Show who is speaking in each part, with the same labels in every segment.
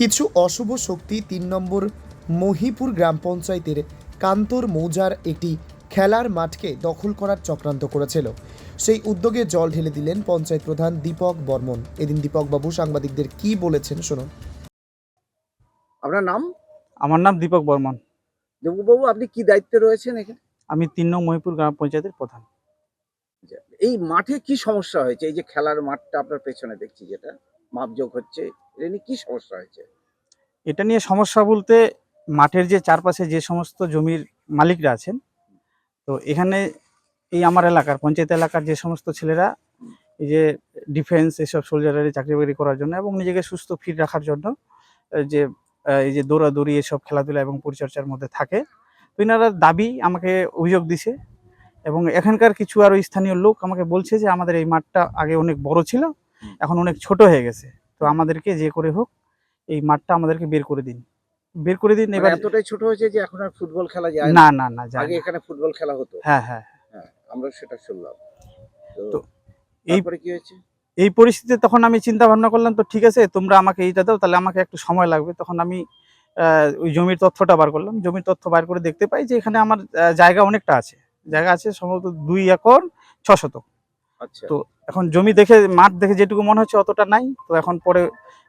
Speaker 1: কিছু অশুভ শক্তি তিন নম্বর মহিপুর গ্রাম পঞ্চায়েতের কান্তর মৌজার একটি খেলার মাঠকে দখল করার চক্রান্ত করেছিল। সেই উদ্যোগে জল ঢেলে দিলেন পঞ্চায়েত প্রধান দীপক বর্মন। এদিন দীপকবাবু সাংবাদিকদের কি বলেছেন শুনুন।
Speaker 2: আপনার নাম?
Speaker 3: আমার নাম দীপক বর্মন।
Speaker 2: দেববাবু আপনি কি দায়িত্বে রয়েছেন এখানে?
Speaker 3: আমি তিন নং মহিপুর গ্রাম পঞ্চায়েতের প্রধান।
Speaker 2: এই মাঠে কি সমস্যা হয়েছে? এই যে খেলার মাঠটা আপনার পেছনে দেখছি যেটা। মাপযোগ হচ্ছে, এটা নিয়ে কি সমস্যা হয়েছে?
Speaker 3: এটা নিয়ে সমস্যা বলতে মাঠের যে চারপাশে যে সমস্ত জমির মালিকরা আছেন, তো এখানে এই আমার এলাকার, পঞ্চায়েত এলাকার যে সমস্ত ছেলেরা, এই যে ডিফেন্স, এসব সোলজারের চাকরি বাকরি করার জন্য এবং নিজেকে সুস্থ ফিট রাখার জন্য যে এই যে দৌড়াদৌড়ি, এসব খেলাধুলা এবং পরিচর্যার মধ্যে থাকে, তো এনারা দাবি আমাকে অভিযোগ দিছে এবং এখানকার কিছু আরও স্থানীয় লোক আমাকে বলছে যে আমাদের এই মাঠটা আগে অনেক বড় ছিল এখন অনেক ছোট হয়ে গেছে। তো আমাদেরকে যে করে হোক এই মাঠটা আমাদেরকে বের করে দিন। বের করে দিন
Speaker 2: মানে
Speaker 3: এবার
Speaker 2: এতটাই ছোট হয়েছে যে এখন আর ফুটবল খেলা যায়
Speaker 3: না। না না
Speaker 2: আগে এখানে ফুটবল খেলা হতো।
Speaker 3: হ্যাঁ হ্যাঁ
Speaker 2: হ্যাঁ। আমরা সেটা শুনলাম। তো
Speaker 3: এই-
Speaker 2: তারপরে কি হয়েছে?
Speaker 3: এই পরিস্থিতিতে তখন আমি চিন্তা ভাবনা করলাম তো ঠিক আছে তোমরা আমাকে এইটা দাও তাহলে আমাকে একটু সময় লাগবে। তখন আমি আহ, ওই জমির তথ্যটা বার করলাম। জমির তথ্য বার করে দেখতে পাই যে এখানে আমার জায়গা অনেকটা আছে। জায়গা আছে সম্ভবত দুই একর ছ শতক। তো এখন জমি দেখে মাঠ দেখে যেটুকু মনে হচ্ছে অতটা নাই। তো এখন পরে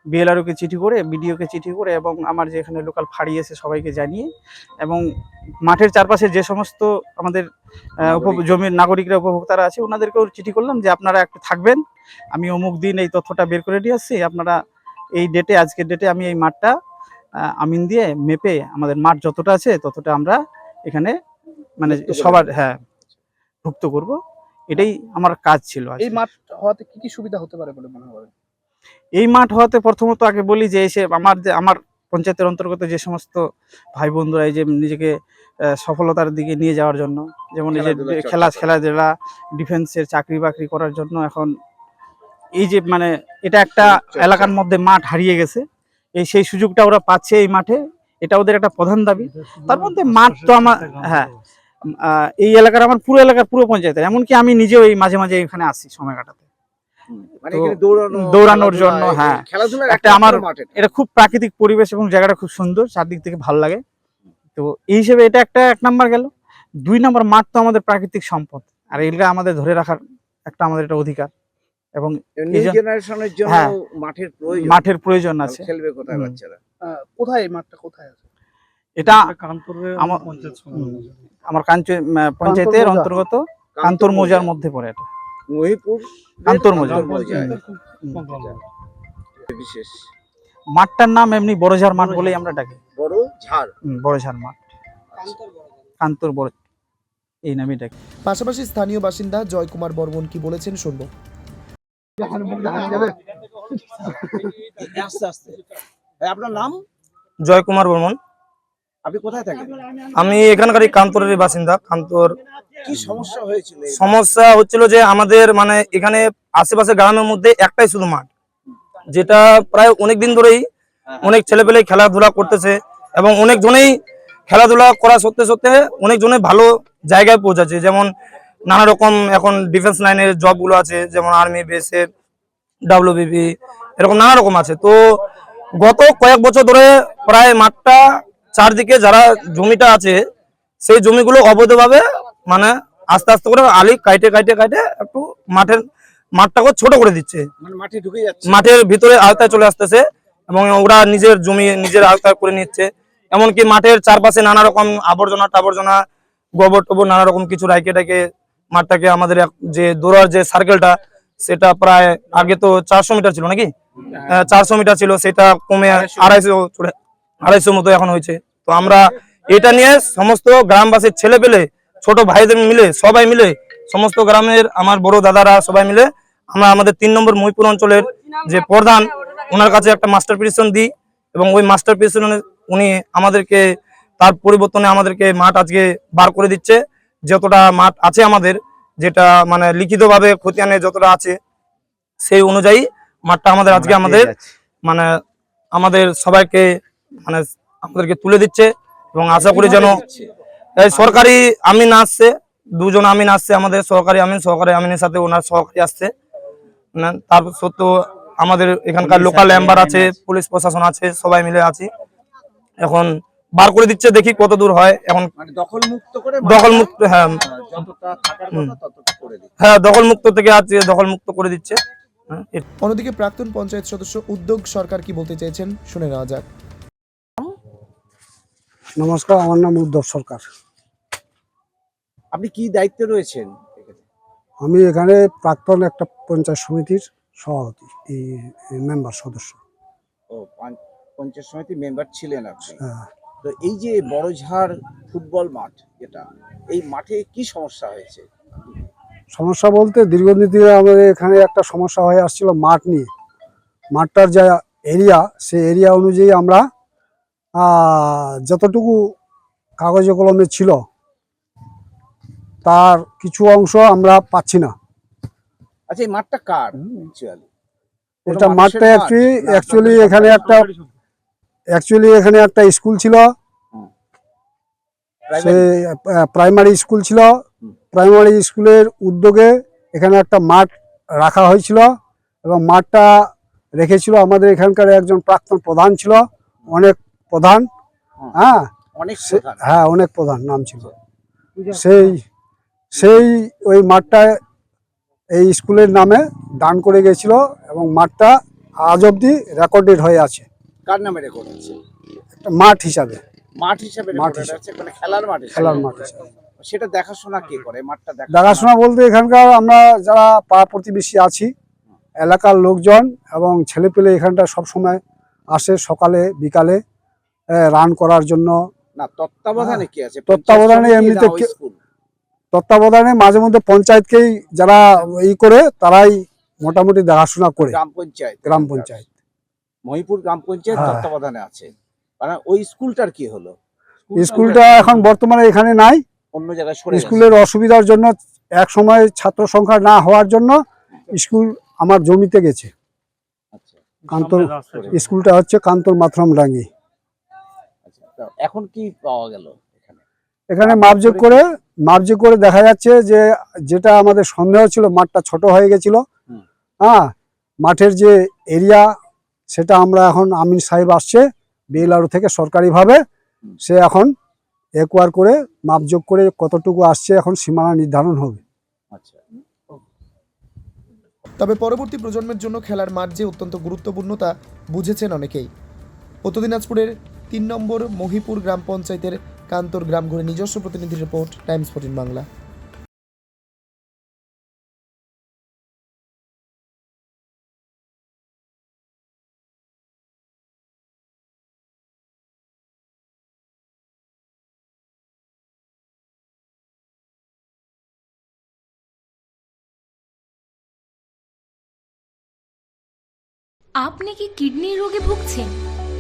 Speaker 3: বিএলআরওকে চিঠি করে বিডিওকে চিঠি করে এবং আমার যে এখানে লোকাল ফাড়ি এসে সবাইকে জানিয়ে এবং মাঠের চারপাশে যে সমস্ত আমাদের উপ- জমির নাগরিকরা উপভোক্তারা আছে ওনাদেরকেও চিঠি করলাম যে আপনারা একটু থাকবেন। আমি অমুক দিন এই তথ্যটা বের করে নিয়ে আসছি। আপনারা এই ডেটে আজকের ডেটে আমি এই মাঠটা আমিন দিয়ে মেপে আমাদের মাঠ যতটা আছে ততটা আমরা এখানে মানে সবার হ্যাঁ ভুক্ত করব। এটাই আমার কাজ ছিল
Speaker 4: এই মাঠ হওয়াতে কি কি সুবিধা হতে পারে বলে মনে হয়
Speaker 3: এই মাঠ হওয়াতে প্রথমত আগে বলি যে এসে আমার যে আমার পঞ্চায়েতের অন্তর্গত যে সমস্ত ভাই বন্ধুরা এই যে নিজেকে সফলতার দিকে নিয়ে যাওয়ার জন্য যেমন এই যে খেলা। খেলাধুলা ডিফেন্সের চাকরি বাকরি করার জন্য এখন এই যে মানে এটা একটা এলাকার মধ্যে মাঠ হারিয়ে গেছে। এই সেই সুযোগটা ওরা পাচ্ছে এই মাঠে এটা ওদের একটা প্রধান দাবি। তার মধ্যে মাঠ তো আমার হ্যাঁ এই এলাকার আমার পুরো এলাকার পুরো পঞ্চায়েতের এমনকি আমি নিজেও এই মাঝে মাঝে এখানে আসি সময় কাটাতে।
Speaker 2: মানে
Speaker 3: দৌড়ানোর জন্য, হ্যাঁ। একটা আমার- এটা খুব প্রাকৃতিক পরিবেশ এবং জায়গাটা খুব সুন্দর চারদিক থেকে ভালো লাগে। তো এই হিসেবে এটা একটা এক নাম্বার গেল। দুই নাম্বার মাঠ তো আমাদের প্রাকৃতিক সম্পদ আর এগুলো আমাদের ধরে রাখার একটা আমাদের এটা অধিকার। এবং
Speaker 2: নিউ
Speaker 3: এই যে-
Speaker 2: জেনারেশনের জন্য
Speaker 3: হ্যাঁ।
Speaker 2: মাঠের প্রয়োজন।
Speaker 3: মাঠের প্রয়োজন আছে।
Speaker 2: খেলবে কোথায় বাচ্চারা?
Speaker 4: কোথায় এই মাঠটা কোথায় আছে?
Speaker 3: এটা আমার-
Speaker 5: পঞ্চায়েত
Speaker 3: হুম।
Speaker 5: সমিতি।
Speaker 3: আমার কাঞ্চ পঞ্চায়েতের অন্তর্গত কান্তর মৌজার মধ্যে পড়ে এটা।
Speaker 2: মহিপুর
Speaker 3: কান্তর মৌজা।
Speaker 2: বিশেষ।
Speaker 3: মাঠটার নাম এমনি বড়ঝার মাঠ বলেই আমরা ডাকি।
Speaker 2: বড় ঝাড়।
Speaker 3: বড়ঝার মাঠ। কান্তর বড় এই নামই ডাকি।
Speaker 1: পাশাপাশি স্থানীয় বাসিন্দা জয়কুমার বর্মন কি বলেছেন শুনব।
Speaker 2: আপনার নাম?
Speaker 6: জয় কুমার বর্মন।
Speaker 2: আপনি কোথায় থাকেন?
Speaker 6: আমি এখানকারই কান্তরের বাসিন্দা কান্তর
Speaker 2: কি সমস্যা হয়েছিল
Speaker 6: সমস্যা হচ্ছিল যে আমাদের মানে এখানে আশেপাশে গ্রামের মধ্যে একটাই শুধু মাঠ যেটা প্রায় অনেক দিন ধরেই অনেক ছেলেপেলে খেলাধুলা করতেছে এবং অনেক জনেই খেলাধুলা করা সত্ত্বে সত্ত্বে অনেক জনে ভালো জায়গায় পৌঁছাচ্ছে যেমন নানা রকম এখন ডিফেন্স লাইনের জবগুলো আছে যেমন আর্মি বেসের ডাব্লিউবিপি এরকম নানা রকম আছে। তো গত কয়েক বছর ধরে প্রায় মাঠটা চারদিকে যারা জমিটা আছে সেই জমিগুলো অবৈধভাবে মানে আস্তে আস্তে করে আলি কাইটে কাইটে কাইটে একটু মাঠের মাঠটাকে ছোট করে দিচ্ছে।
Speaker 2: মানে
Speaker 6: মাঠের ভিতরে আওতায় চলে আসতেছে এবং ওরা নিজের জমি নিজের আওতায় করে নিচ্ছে। এমনকি মাঠের চারপাশে নানা রকম আবর্জনা টাবর্জনা গোবর টোবর নানা রকম কিছু রাইকে টাইকে মাঠটাকে আমাদের এক- যে দৌড়ার যে সার্কেলটা সেটা প্রায় আগে তো চারশো মিটার ছিল নাকি? চারশো মিটার ছিল সেটা কমে আড়াইশো। চলে আড়াইশো মতো এখন হয়েছে। তো আমরা এটা নিয়ে সমস্ত গ্রামবাসীর ছেলে পেলে ছোট ভাইদের মিলে সবাই মিলে সমস্ত গ্রামের আমার বড় দাদারা সবাই মিলে আমরা আমাদের তিন নম্বর মহিপুর অঞ্চলের যে প্রধান ওনার কাছে একটা মাস্টার পিটিশন দিই এবং ওই মাস্টার পিটিশনে উনি আমাদেরকে তার পরিবর্তনে আমাদেরকে মাঠ আজকে বার করে দিচ্ছে। যতটা মাঠ আছে আমাদের যেটা মানে লিখিতভাবে খতিয়ানে যতটা আছে সেই অনুযায়ী মাঠটা আমাদের আজকে আমাদের মানে আমাদের সবাইকে মানে আমাদেরকে তুলে দিচ্ছে এবং আশা করি যেন এই সরকারি আমিন আসছে দুজন আমিন আসছে আমাদের সরকারি আমিন সহকারী আমিনের সাথে ওনার সহকারী আসছে। না, তার সত্ত্বেও আমাদের এখানকার লোকাল মেম্বার আছে পুলিশ প্রশাসন আছে সবাই মিলে আছি। এখন বার করে দিচ্ছে দেখি কত দূর হয়। এখন
Speaker 2: মানে দখল মুক্ত করে
Speaker 6: দখল মুক্ত হ্যাঁ। হ্যাঁ দখল মুক্ত থেকে আছে দখল মুক্ত করে দিচ্ছে। হ্যাঁ,
Speaker 1: অন্যদিকে প্রাক্তন পঞ্চায়েত সদস্য উদ্যোগ সরকার কি বলতে চেয়েছেন শুনে নেওয়া যাক।
Speaker 5: নমস্কার আমার নাম উদ্ধব সরকার।
Speaker 2: আপনি কি দায়িত্বে রয়েছেন
Speaker 5: আমি এখানে প্রাক্তন একটা পঞ্চায়েত সমিতির সভাপতি এই মেম্বার সদস্য।
Speaker 2: ও পঞ্চায়েত সমিতি মেম্বার ছিলেন আপনি।
Speaker 5: হ্যাঁ।
Speaker 2: তো এই যে বড়ঝাড় ফুটবল মাঠ এটা এই মাঠে কি সমস্যা হয়েছে?
Speaker 5: সমস্যা বলতে দীর্ঘদিন ধরে আমাদের এখানে একটা সমস্যা হয়ে আসছিল মাঠ নিয়ে। মাঠটার যা এরিয়া সেই এরিয়া অনুযায়ী আমরা যতটুকু কাগজে কলমে ছিল তার কিছু অংশ আমরা পাচ্ছি না।
Speaker 2: আচ্ছা এই মাঠটা কার?
Speaker 5: এটা মাঠটা অ্যাকচুয়ালি এখানে একটা অ্যাকচুয়ালি এখানে একটা স্কুল ছিল। সে প্রাইমারি? স্কুল ছিল। প্রাইমারি স্কুলের উদ্যোগে এখানে একটা মাঠ রাখা হয়েছিল এবং মাঠটা রেখেছিল আমাদের এখানকার একজন প্রাক্তন প্রধান ছিল। অনেক প্রধান। হ্যাঁ।
Speaker 2: অনেক
Speaker 5: সে- হ্যাঁ অনেক প্রধান নাম ছিল। সেই সেই ওই মাঠটা এই স্কুলের নামে দান করে গেছিল এবং মাঠটা আজ অব্দি রেকর্ডেড হয়ে আছে।
Speaker 2: কার নামে রেকর্ড আছে?
Speaker 5: একটা মাঠ হিসাবে।
Speaker 2: মাঠ হিসাবে
Speaker 5: মাঠ হিসাবে।
Speaker 2: আছে মানে খেলার মাঠ
Speaker 5: খেলার মাঠ
Speaker 2: সেটা দেখাশোনা কে করে? মাঠটা দেখা
Speaker 5: দেখাশোনা বলতে এখানকার আমরা যারা পাড়া প্রতিবেশী আছি এলাকার লোকজন এবং ছেলেপেলে এখানটা সব সময় আসে সকালে বিকালে। রান করার জন্য।
Speaker 2: না তত্ত্বাবধানে কি আছে?
Speaker 5: তত্ত্বাবধানে এমনিতে? তত্ত্বাবধানে মাঝে মধ্যে পঞ্চায়েতকেই যারা ই করে তারাই মোটামুটি দেখাশোনা করে।
Speaker 2: গ্রাম পঞ্চায়েত।
Speaker 5: গ্রাম পঞ্চায়েত।
Speaker 2: মহিপুর গ্রাম পঞ্চায়েত
Speaker 5: হ্যাঁ।
Speaker 2: তত্ত্বাবধানে আছে। মানে ওই স্কুলটার কি হলো?
Speaker 5: স্কুলটা এখন বর্তমানে এখানে নাই।
Speaker 2: অন্য জায়গায়
Speaker 5: স্কুলের অসুবিধার জন্য এক সময় ছাত্র সংখ্যা না হওয়ার জন্য স্কুল আমার জমিতে গেছে।
Speaker 2: আচ্ছা,
Speaker 5: কান্তর স্কুলটা হচ্ছে কান্তর মাথরাম ডাঙ্গি।
Speaker 2: এখন কি পাওয়া গেল এখানে?
Speaker 5: এখানে মাপজোক করে মাপজোক করে দেখা যাচ্ছে যে যেটা আমাদের সন্দেহ ছিল মাঠটা ছোট হয়ে গেছিল। হ্যাঁ মাঠের যে এরিয়া সেটা আমরা এখন আমিন সাহেব আসছে বিএলআর থেকে সরকারিভাবে। সে এখন একোয়ার করে মাপজোক করে কতটুকু আসছে এখন সীমানা নির্ধারণ হবে।
Speaker 2: আচ্ছা।
Speaker 1: তবে পরবর্তী প্রজন্মের জন্য খেলার মাঠ যে অত্যন্ত গুরুত্বপূর্ণ তা বুঝেছেন অনেকেই। উত্তর দিনাজপুরের তিন নম্বর মহিপুর গ্রাম পঞ্চায়েতের কান্তর গ্রাম ঘুরে নিজস্ব প্রতিনিধি রিপোর্ট, টাইমস ফোর্টিন বাংলা।
Speaker 7: আপনি কি কিডনি রোগে ভুগছেন?